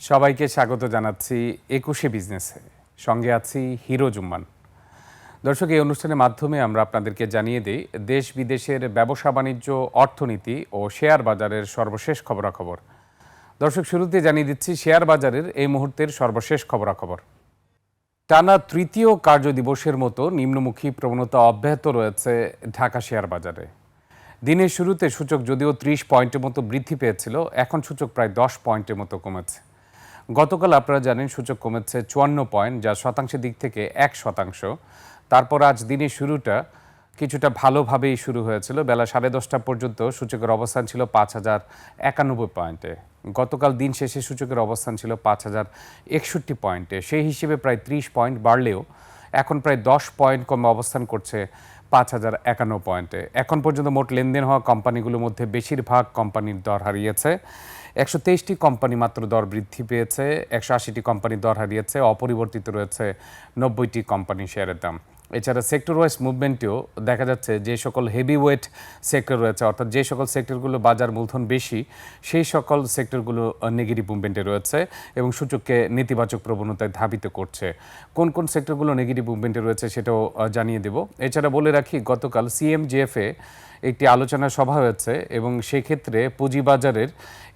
সবাইকে স্বাগত জানাচ্ছি একুশে বিজনেসে। সঙ্গে আছি হিরো জুম্মান। দর্শক, এই অনুষ্ঠানের মাধ্যমে আমরা আপনাদেরকে জানিয়ে দিই, দেশ বিদেশের ব্যবসা বাণিজ্য, অর্থনীতি ও শেয়ার বাজারের সর্বশেষ খবরাখবর। দর্শক, শুরুতে জানিয়ে দিচ্ছি, শেয়ার বাজারের এই মুহূর্তের সর্বশেষ খবরাখবর। টানা তৃতীয় কার্যদিবসের মতো নিম্নমুখী প্রবণতা অব্যাহত রয়েছে ঢাকা শেয়ার বাজারে। দিনের শুরুতে সূচক যদিও ত্রিশ পয়েন্টের মতো বৃদ্ধি পেয়েছিল, এখন সূচক প্রায় দশ পয়েন্টের মতো কমেছে। গতকাল আপনারা জানেন সূচক কমেছে চুয়ান্ন পয়েন্ট, যা শতাংশের দিক থেকে এক শতাংশ। তারপর আজ দিনের শুরুটা কিছুটা ভালোভাবেই শুরু হয়েছিল। বেলা সাড়ে দশটা পর্যন্ত সূচকের অবস্থান ছিল পাঁচ হাজার একানব্বই পয়েন্টে। গতকাল দিন শেষে সূচকের অবস্থান ছিল পাঁচ হাজার একষট্টি পয়েন্টে। সেই হিসেবে প্রায় ত্রিশ পয়েন্ট বাড়লেও এখন প্রায় দশ পয়েন্ট কমে অবস্থান করছে পাঁচ হাজার একান্ন পয়েন্টে। এখন পর্যন্ত মোট লেনদেন হওয়া কোম্পানিগুলোর মধ্যে বেশিরভাগ কোম্পানির দর হারিয়েছে। একশো তেইশটি কোম্পানি মাত্র দর বৃদ্ধি পেয়েছে, একশো আশিটি কোম্পানি দর হারিয়েছে, অপরিবর্তিত রয়েছে নব্বইটি কোম্পানি শেয়ারের দাম। এছাড়া সেক্টর ওয়াইজ মুভমেন্টেও দেখা যাচ্ছে যে সকল হেভি ওয়েট সেক্টর রয়েছে, অর্থাৎ যে সকল সেক্টরগুলো বাজার মূলধন বেশি, সেই সকল সেক্টরগুলো নেগেটিভ মুভমেন্টে রয়েছে এবং সূচককে নেতিবাচক প্রবণতায় ধাবিত করছে। কোন কোন সেক্টরগুলো নেগেটিভ মুভমেন্টে রয়েছে সেটাও জানিয়ে দেব। এছাড়া বলে রাখি, গতকাল সিএমজিএফে একটি আলোচনা সভা হয়েছে এবং সেক্ষেত্রে পুঁজিবাজারের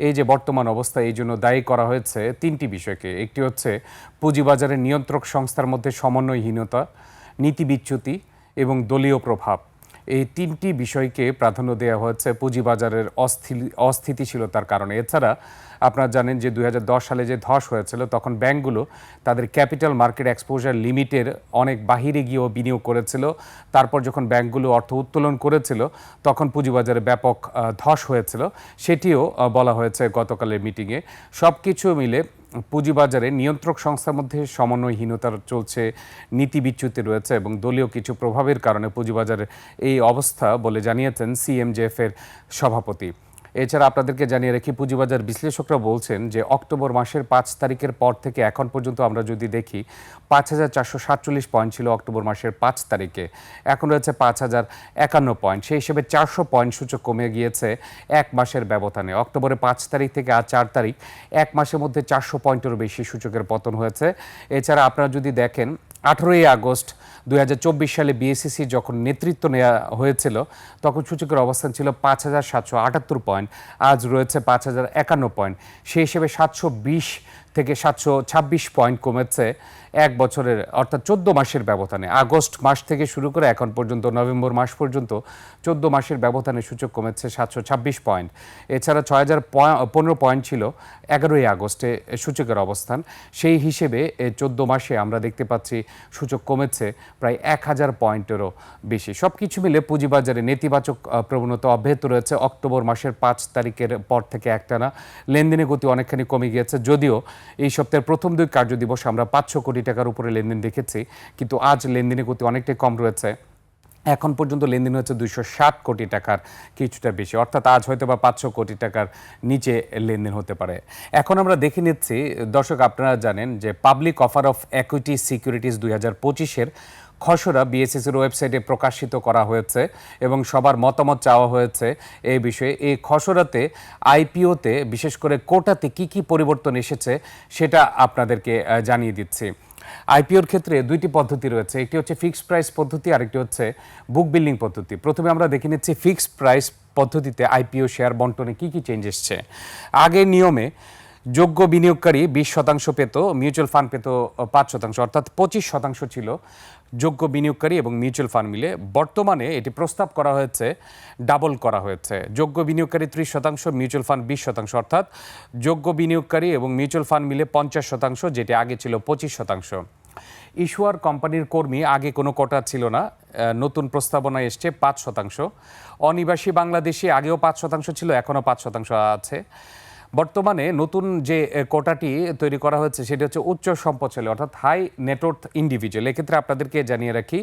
এই যে বর্তমান অবস্থা, এই জন্য দায়ী করা হয়েছে তিনটি বিষয়কে। একটি হচ্ছে পুঁজিবাজারের নিয়ন্ত্রক সংস্থার মধ্যে সমন্বয়হীনতা নীতি বিচ্যুতি এবং দলীয় প্রভাব। এই তিনটি বিষয়কে প্রাধান্য দেওয়া হয়েছে পুঁজিবাজারের অস্থি অস্থিতিশীলতার কারণে। এছাড়া আপনারা জানেন যে দু হাজার দশ সালে যে ধস হয়েছিল, তখন ব্যাংকগুলো তাদের ক্যাপিটাল মার্কেট এক্সপোজার লিমিটের অনেক বাহিরে গিয়েও বিনিয়োগ করেছিল। তারপর যখন ব্যাংকগুলো অর্থ উত্তোলন করেছিল, তখন পুঁজিবাজারে ব্যাপক ধস হয়েছিল। সেটিও বলা হয়েছে গতকালের মিটিংয়ে। সব কিছু মিলে পুঁজিবাজারে নিয়ন্ত্রক সংস্থার মধ্যে সমন্বয়হীনতা চলছে, নীতি বিচ্যুতি রয়েছে এবং দলীয় কিছু প্রভাবের কারণে পুঁজিবাজারের এই অবস্থা বলে জানিয়েছেন সিএমজেএফ এর সভাপতি। এছাড়া আপনাদেরকে জানিয়ে রাখি, পুঁজিবাজার বিশ্লেষকরা বলছেন যে অক্টোবর মাসের পাঁচ তারিখের পর থেকে এখন পর্যন্ত আমরা যদি দেখি, পাঁচ হাজার চারশো সাতচল্লিশ পয়েন্ট ছিল অক্টোবর মাসের পাঁচ তারিখে। এখন রয়েছে পাঁচ হাজার একান্ন পয়েন্ট। সেই হিসেবে চারশো পয়েন্ট সূচক কমে গিয়েছে এক মাসের ব্যবধানে। অক্টোবরের পাঁচ তারিখ থেকে আর চার তারিখ, এক মাসের মধ্যে চারশো পয়েন্টেরও বেশি সূচকের পতন হয়েছে। এছাড়া আপনারা যদি দেখেন আঠেরোই আগস্ট দু হাজার চব্বিশ সালে বিএসিসি যখন নেতৃত্ব নেওয়া হয়েছিল, তখন সূচকের অবস্থান ছিল পাঁচ হাজার সাতশো আটাত্তর পয়েন্ট আজ রয়েছে পাঁচ হাজার একান্ন পয়েন্ট সেই হিসেবে সাতশো বিশ থেকে সাতশো ছাব্বিশ পয়েন্ট কমেছে এক বছরের, অর্থাৎ চোদ্দ মাসের ব্যবধানে। আগস্ট মাস থেকে শুরু করে এখন পর্যন্ত, নভেম্বর মাস পর্যন্ত চোদ্দ মাসের ব্যবধানে সূচক কমেছে সাতশো ছাব্বিশ পয়েন্ট। এছাড়া ছয় হাজার পনেরো পয়েন্ট ছিল এগারোই আগস্টে সূচকের অবস্থান। সেই হিসেবে চোদ্দ মাসে আমরা দেখতে পাচ্ছি সূচক কমেছে প্রায় এক হাজার পয়েন্টেরও বেশি। সব কিছু মিলে পুঁজিবাজারে নেতিবাচক প্রবণতা অব্যাহত রয়েছে। অক্টোবর মাসের পাঁচ তারিখের পর থেকে একটানা লেনদেনের গতি অনেকখানি কমে গিয়েছে। যদিও এই সপ্তাহের প্রথম দুই কার্যদিবসে আমরা পাঁচশো কোটি টাকার উপরে লেনদেন দেখেছি, কিন্তু আজ লেনদেনের গতি অনেকটাই কম রয়েছে। এখন পর্যন্ত লেনদেন হচ্ছে দুইশো ষাট কোটি টাকার কিছুটা বেশি, অর্থাৎ আজ হয়তো বা পাঁচশো কোটি টাকার নিচে লেনদেন হতে পারে। এখন আমরা দেখে নিচ্ছি, দর্শক আপনারা জানেন যে public offer of equity securities দুই হাজার পঁচিশের খসড়া বিএসএসির ওয়েবসাইটে প্রকাশিত করা হয়েছে এবং সবার মতামত চাওয়া হয়েছে এই বিষয়ে। এই খসড়াতে আইপিওতে বিশেষ করে কোটাতে কি কি পরিবর্তন এসেছে সেটা আপনাদেরকে জানিয়ে দিচ্ছি। আইপিওর ক্ষেত্রে দুইটি পদ্ধতি রয়েছে, একটি হচ্ছে ফিক্সড প্রাইস পদ্ধতি, আরেকটি হচ্ছে বুক বিল্ডিং পদ্ধতি। প্রথমে আমরা দেখে নিচ্ছি ফিক্সড প্রাইস পদ্ধতিতে আইপিও শেয়ার বন্টনে কি কি চেঞ্জ এসছে। আগের নিয়মে যোগ্য বিনিয়োগকারী বিশ শতাংশ পেত, মিউচুয়াল ফান্ড পেত পাঁচ শতাংশ, অর্থাৎ পঁচিশ শতাংশ ছিল যোগ্য বিনিয়োগকারী এবং মিউচুয়াল ফান্ড মিলে। বর্তমানে এটি প্রস্তাব করা হয়েছে, ডাবল করা হয়েছে। যোগ্য বিনিয়োগকারী ত্রিশ শতাংশ, মিউচুয়াল ফান্ড বিশ শতাংশ, অর্থাৎ যোগ্য বিনিয়োগকারী এবং মিউচুয়াল ফান্ড মিলে পঞ্চাশ শতাংশ, যেটি আগে ছিল পঁচিশ শতাংশ। ইস্যুয়ার কোম্পানির কর্মী আগে কোনো কোটা ছিল না নতুন প্রস্তাবনা এসছে পাঁচ শতাংশ। অনিবাসী বাংলাদেশি আগেও পাঁচ শতাংশ ছিল, এখনও পাঁচ শতাংশ আছে। বর্তমানে নতুন যে কোটাটি তৈরি করা হয়েছে সেটি হচ্ছে উচ্চ সম্পদশালী, অর্থাৎ হাই নেটওয়ার্থ ইন্ডিভিজুয়াল এক্ষেত্রে আপনাদেরকে জানিয়ে রাখি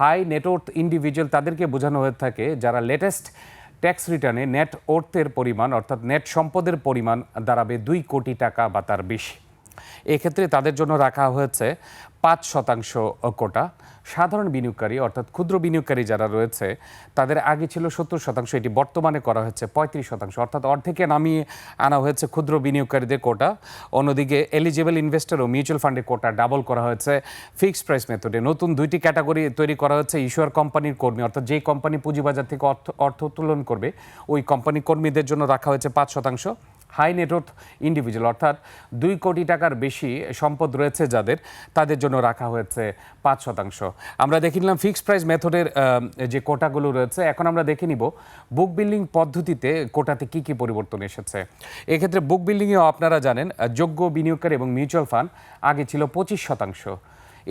হাই নেটওয়ার্থ ইন্ডিভিজুয়াল তাদেরকে বোঝানো হয়ে থাকে যারা লেটেস্ট ট্যাক্স রিটার্নে নেট অর্থের পরিমাণ, অর্থাৎ নেট সম্পদের পরিমাণ দাঁড়াবে দুই কোটি টাকা বা তার বেশি। এক্ষেত্রে তাদের জন্য রাখা হয়েছে পাঁচ শতাংশ কোটা। সাধারণ বিনিয়োগকারী, অর্থাৎ ক্ষুদ্র বিনিয়োগকারী যারা রয়েছে, তাদের আগে ছিল সত্তর শতাংশ, এটি বর্তমানে করা হয়েছে পঁয়ত্রিশ শতাংশ। অর্থাৎ অর্ধেকে নামিয়ে আনা হয়েছে ক্ষুদ্র বিনিয়োগকারীদের কোটা। অন্যদিকে এলিজিবল ইনভেস্টর ও মিউচুয়াল ফান্ডের কোটা ডাবল করা হয়েছে ফিক্সড প্রাইস মেথডে নতুন দুইটি ক্যাটাগরি তৈরি করা হয়েছে ইস্যুয়ার কোম্পানির কর্মী, অর্থাৎ যেই কোম্পানি পুঁজিবাজার থেকে অর্থ অর্থ উত্তোলন করবে, ওই কোম্পানি কর্মীদের জন্য রাখা হয়েছে পাঁচ শতাংশ। হাই নেটওয়ার্থ ইন্ডিভিজুয়াল অর্থাৎ দুই কোটি টাকার বেশি সম্পদ রয়েছে যাদের, তাদের জন্য রাখা হয়েছে পাঁচ শতাংশ। আমরা দেখে নিলাম ফিক্সড প্রাইস মেথডের যে কোটাগুলো রয়েছে। এখন আমরা দেখে নিব বুক বিল্ডিং পদ্ধতিতে কোটাতে কি কি পরিবর্তন এসেছে। এক্ষেত্রে বুক বিল্ডিংয়েও আপনারা জানেন যোগ্য বিনিয়োগকারী এবং মিউচুয়াল ফান্ড আগে ছিল পঁচিশ শতাংশ।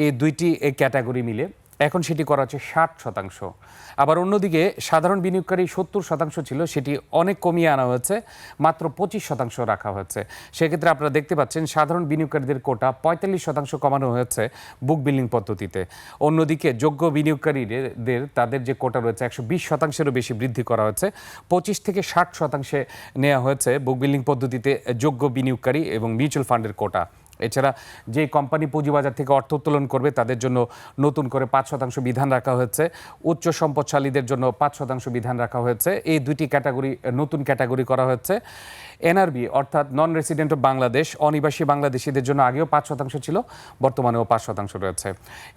এই দুইটি ক্যাটাগরি মিলে এখন সেটি করা হচ্ছে ষাট শতাংশ। আবার অন্যদিকে সাধারণ বিনিয়োগকারী সত্তর শতাংশ ছিল, সেটি অনেক কমিয়ে আনা হয়েছে, মাত্র পঁচিশ শতাংশ রাখা হয়েছে। সেক্ষেত্রে আপনারা দেখতে পাচ্ছেন সাধারণ বিনিয়োগকারীদের কোটা পঁয়তাল্লিশ শতাংশ কমানো হয়েছে বুক বিল্ডিং পদ্ধতিতে। অন্যদিকে যোগ্য বিনিয়োগকারীদের, তাদের যে কোটা রয়েছে একশো বিশ শতাংশেরও বেশি বৃদ্ধি করা হয়েছে। পঁচিশ থেকে ষাট শতাংশে নেওয়া হয়েছে বুক বিল্ডিং পদ্ধতিতে যোগ্য বিনিয়োগকারী এবং মিউচুয়াল ফান্ডের কোটা। এছাড়া যে কোম্পানি পুঁজিবাজার থেকে অর্থ উত্তোলন করবে, তাদের জন্য নতুন করে পাঁচ শতাংশ বিধান রাখা হয়েছে। উচ্চ সম্পদশালীদের জন্য পাঁচ শতাংশ বিধান রাখা হয়েছে। এই দুইটি ক্যাটাগরি, নতুন ক্যাটাগরি করা হয়েছে। এনআরবি, অর্থাৎ নন রেসিডেন্ট অফ বাংলাদেশ অনিবাসী বাংলাদেশিদের জন্য আগেও পাঁচ শতাংশ ছিল, বর্তমানেও পাঁচ শতাংশ রয়েছে।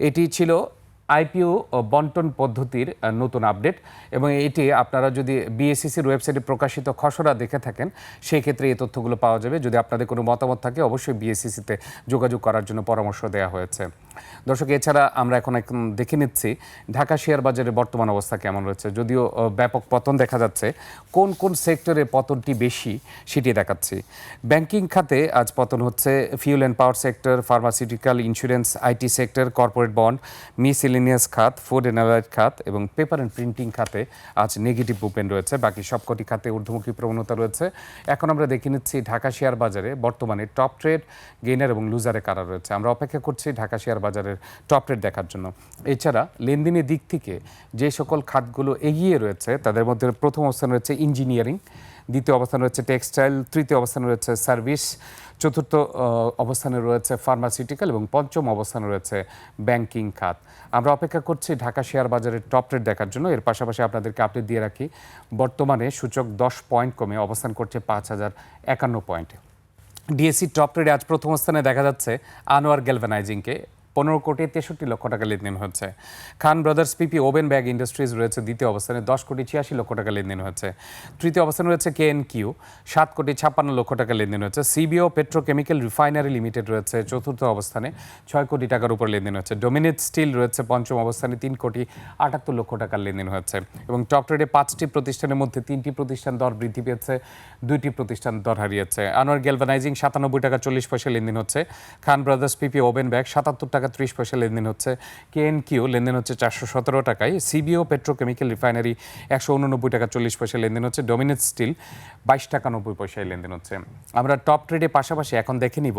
এটি ছিল আইপিও বন্টন পদ্ধতির নতুন আপডেট এবং এটি আপনারা যদি বিএসসিসির ওয়েবসাইটে প্রকাশিত খসড়া দেখে থাকেন সেই ক্ষেত্রে এই তথ্যগুলো পাওয়া যাবে। যদি আপনাদের কোনো মতামত থাকে, অবশ্যই বিএসসিসিতে যোগাযোগ করার জন্য পরামর্শ দেওয়া হয়েছে। দর্শক, এছাড়া আমরা এখন এখন দেখে নিচ্ছি ঢাকা শেয়ার বাজারের বর্তমান অবস্থা কেমন রয়েছে। যদিও ব্যাপক পতন দেখা যাচ্ছে, কোন কোন সেক্টরে পতনটি বেশি সেটি দেখাচ্ছি। ব্যাংকিং খাতে আজ পতন হচ্ছে, fuel and power sector, pharmaceutical insurance IT sector, corporate bond, miscellaneous খাত, ফুড এনালাইট খাত এবং পেপার অ্যান্ড প্রিন্টিং খাতে আজ নেগেটিভ মুভমেন্ট রয়েছে। বাকি সবকটি খাতে ঊর্ধ্বমুখী প্রবণতা রয়েছে। এখন আমরা দেখে নিচ্ছি ঢাকা শেয়ার বাজারে বর্তমানে টপ ট্রেড, গেইনার এবং লুজারে কারা রয়েছে। আমরা অপেক্ষা করছি ঢাকা শেয়ার বাজারের টপ ট্রেড দেখার জন্য। এছাড়া লেনদেনের দিক থেকে যে সকল খাতগুলো এগিয়ে রয়েছে, তাদের মধ্যে প্রথম অবস্থান রয়েছে ইঞ্জিনিয়ারিং দ্বিতীয় অবস্থান রয়েছে টেক্সটাইল তৃতীয় অবস্থানে রয়েছে সার্ভিস চতুর্থ অবস্থানে রয়েছে ফার্মাসিউটিক্যাল এবং পঞ্চম অবস্থানে রয়েছে ব্যাংকিং খাত। আমরা অপেক্ষা করছি ঢাকা শেয়ার বাজারের টপ রেট দেখার জন্য। এর পাশাপাশি আপনাদেরকে আপডেট দিয়ে রাখি, বর্তমানে সূচক দশ পয়েন্ট কমে, অবস্থান করছে পাঁচ হাজার একান্ন পয়েন্টে ডিএসসি টপ ট্রেডে আজ প্রথম স্থানে দেখা যাচ্ছে আনোয়ার গ্যালভানাইজিংকে পনেরো কোটি তেষট্টি লক্ষ টাকা লেনদেন হচ্ছে। Khan brothers P P woven bag industries রয়েছে, দ্বিতীয় অবস্থানে দশ কোটি ছিয়াশি লক্ষ টাকা লেনদেন হচ্ছে। তৃতীয় অবস্থানে রয়েছে কে এন কিউ সাত কোটি ছাপ্পান্ন লক্ষ টাকা লেনদেন হচ্ছে। সিবিও পেট্রোকেমিক্যাল রিফাইনারি লিমিটেড রয়েছে, চতুর্থ অবস্থানে ছয় কোটি টাকার উপর লেনদেন হচ্ছে। ডোমিনেট স্টিল রয়েছে, পঞ্চম অবস্থানে তিন কোটি আটাত্তর লক্ষ টাকার লেনদেন হচ্ছে। এবং টপ ট্রেডে পাঁচটি প্রতিষ্ঠানের মধ্যে তিনটি প্রতিষ্ঠান দর বৃদ্ধি পেয়েছে, দুইটি প্রতিষ্ঠান দর হারিয়েছে। আনোয়ার গ্যালভানাইজিং সাতানব্বই টাকা চল্লিশ পয়সা লেনদেন হচ্ছে। Khan brothers P P woven bag সাতাত্তর টাকা ত্রিশ পয়সা লেনদেন হচ্ছে। কে এন কিউ লেনদেন হচ্ছে চারশো সতেরো টাকায়। সিবিও পেট্রোকেমিক্যাল রিফাইনারি একশো উননব্বই টাকা চল্লিশ পয়সা লেনদেন হচ্ছে। ডোমিনেট স্টিল বাইশ টাকা নব্বই পয়সায় লেনদেন হচ্ছে। আমরা টপ ট্রেডের পাশাপাশি এখন দেখে নিব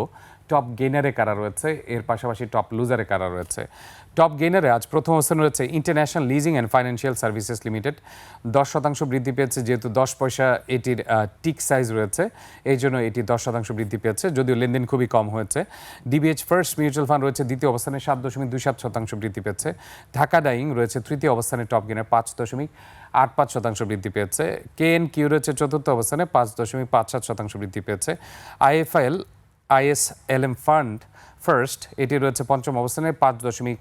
টপ গেইনারে কারা রয়েছে, এর পাশাপাশি টপ লুজারে কারা রয়েছে। টপ গেইনারে আজ প্রথম অবস্থানে রয়েছে international leasing and financial services limited দশ শতাংশ বৃদ্ধি পেয়েছে, যেহেতু দশ পয়সা এটির টিক সাইজ রয়েছে, এই জন্য এটি দশ শতাংশ বৃদ্ধি পেয়েছে, যদিও লেনদেন খুবই কম হয়েছে। ডিবিএইচ ফার্স্ট মিউচুয়াল ফান্ড রয়েছে, দ্বিতীয় অবস্থানে সাত দশমিক দুই সাত শতাংশ বৃদ্ধি পেয়েছে। ঢাকা ডাইং রয়েছে তৃতীয় অবস্থানে, টপ গেনে পাঁচ দশমিক আট পাঁচ শতাংশ বৃদ্ধি পেয়েছে। কে এন কিউ রয়েছে চতুর্থ অবস্থানে পাঁচ দশমিক পাঁচ সাত শতাংশ বৃদ্ধি পেয়েছে। আইএফআইএল, আইএসএলএম ফান্ড ফার্স্ট, এটি রয়েছে পঞ্চম অবস্থানে পাঁচ দশমিক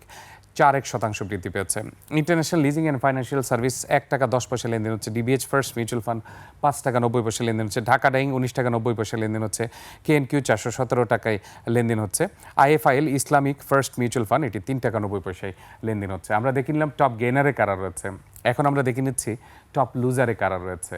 চার এক শতাংশ বৃদ্ধি পেয়েছে। International leasing and financial service এক টাকা দশ পয়সা লেনদেন হচ্ছে। ডিবিএইচ ফার্স্ট মিউচুয়াল ফান্ড পাঁচ টাকা নব্বই পয়সা লেনদেন হচ্ছে। ঢাকা ডাইং উনিশ টাকা নব্বই পয়সা লেনদেন হচ্ছে। কে এন কিউ চারশো সতেরো টাকায় লেনদেন হচ্ছে। IFIL Islamic first mutual fund এটি তিন টাকা নব্বই পয়সায় লেনদেন হচ্ছে। আমরা দেখে নিলাম টপ গেনারে কারা রয়েছে। এখন আমরা দেখে নিচ্ছি টপ লুজারে কারা রয়েছে।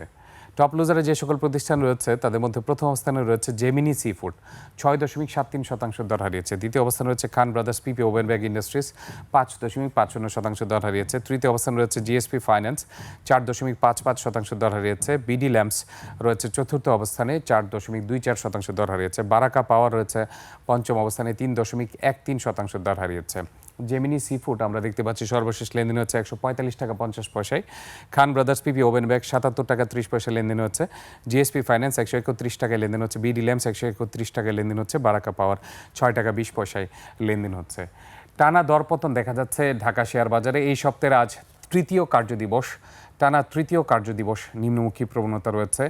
টপ লুজারে যে সকল প্রতিষ্ঠান রয়েছে, তাদের মধ্যে প্রথম অবস্থানে রয়েছে জেমিনি সি ফুড ছয় দশমিক সাত তিন শতাংশ দর হারিয়েছে। দ্বিতীয় অবস্থানে রয়েছে Khan brothers P P woven bag industries পাঁচ দশমিক পাঁচ শূন্য শতাংশ দর হারিয়েছে। তৃতীয় অবস্থানে রয়েছে জিএসপি ফাইন্যান্স চার দশমিক পাঁচ পাঁচ শতাংশ দর হারিয়েছে। বিডি ল্যাম্পস রয়েছে চতুর্থ অবস্থানে। চার দশমিক দুই চার শতাংশ দর হারিয়েছে। বারাকা পাওয়ার রয়েছে পঞ্চম অবস্থানে। তিন দশমিক এক তিন শতাংশ দর হারিয়েছে। জেমিনি সি ফুড আমরা দেখতে পাচ্ছি। সর্বশেষ লেনদেন হচ্ছে একশো পঁয়তাল্লিশ টাকা পঞ্চাশ পয়সায়। Khan brothers P P woven bag সাতাত্তর টাকা ত্রিশ পয়সা লেনদেন হচ্ছে। জিএসপি ফাইন্যান্স একশো একত্রিশ টাকায় লেনদেন হচ্ছে। বিডি ল্যাম্পস একশো একত্রিশ টাকায় লেনদেন হচ্ছে। বারাকা পাওয়ার ছয় টাকা বিশ পয়সায় লেনদেন হচ্ছে। টানা দরপতন দেখা যাচ্ছে ঢাকা শেয়ার বাজারে। এই সপ্তাহের আজ তৃতীয় কার্যদিবস। টানা তৃতীয় কার্যদিবস নিম্নমুখী প্রবণতা রয়েছে।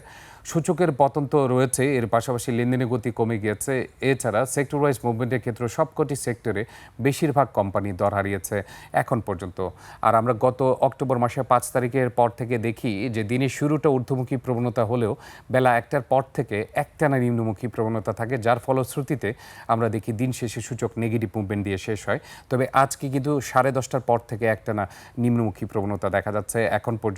সূচকের পতন তো রয়েছে, এর পাশাপাশি লেনদেনের গতি কমে গিয়েছে। এছাড়া সেক্টর ওয়াইজ মুভমেন্টের ক্ষেত্রে সবকটি সেক্টরে বেশিরভাগ কোম্পানি দর হারিয়েছে এখন পর্যন্ত। আর আমরা গত অক্টোবর মাসের পাঁচ তারিখের পর থেকে দেখি যে দিনের শুরুটা ঊর্ধ্বমুখী প্রবণতা হলেও বেলা একটার পর থেকে একটানা নিম্নমুখী প্রবণতা থাকে, যার ফলশ্রুতিতে আমরা দেখি দিন শেষে সূচক নেগেটিভ মুভমেন্ট দিয়ে শেষ হয়। তবে আজকে কিন্তু সাড়ে দশটার পর থেকে একটানা নিম্নমুখী প্রবণতা দেখা যাচ্ছে। এখন পর্যন্ত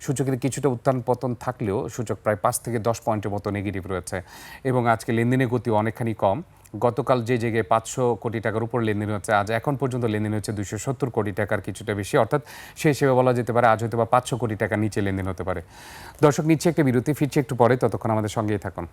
সূচকের কিছুটা উত্থান পতন থাকলেও সূচক প্রায় পাঁচ থেকে দশ পয়েন্টের মতো নেগেটিভ রয়েছে। এবং আজকে লেনদেনের গতি অনেকখানি কম। গতকাল যে জায়গায় পাঁচশো কোটি টাকার উপর লেনদেন হচ্ছে, আজ এখন পর্যন্ত লেনদেন হচ্ছে দুশো সত্তর কোটি টাকার কিছুটা বেশি। অর্থাৎ সেই হিসেবে বলা যেতে পারে, আজ হয়তো বা পাঁচশো কোটি টাকা নিচে লেনদেন হতে পারে। দর্শক, নিচ্ছে একটা বিরতি, ফিরছে একটু পরে। ততক্ষণ আমাদের সঙ্গেই থাকুন।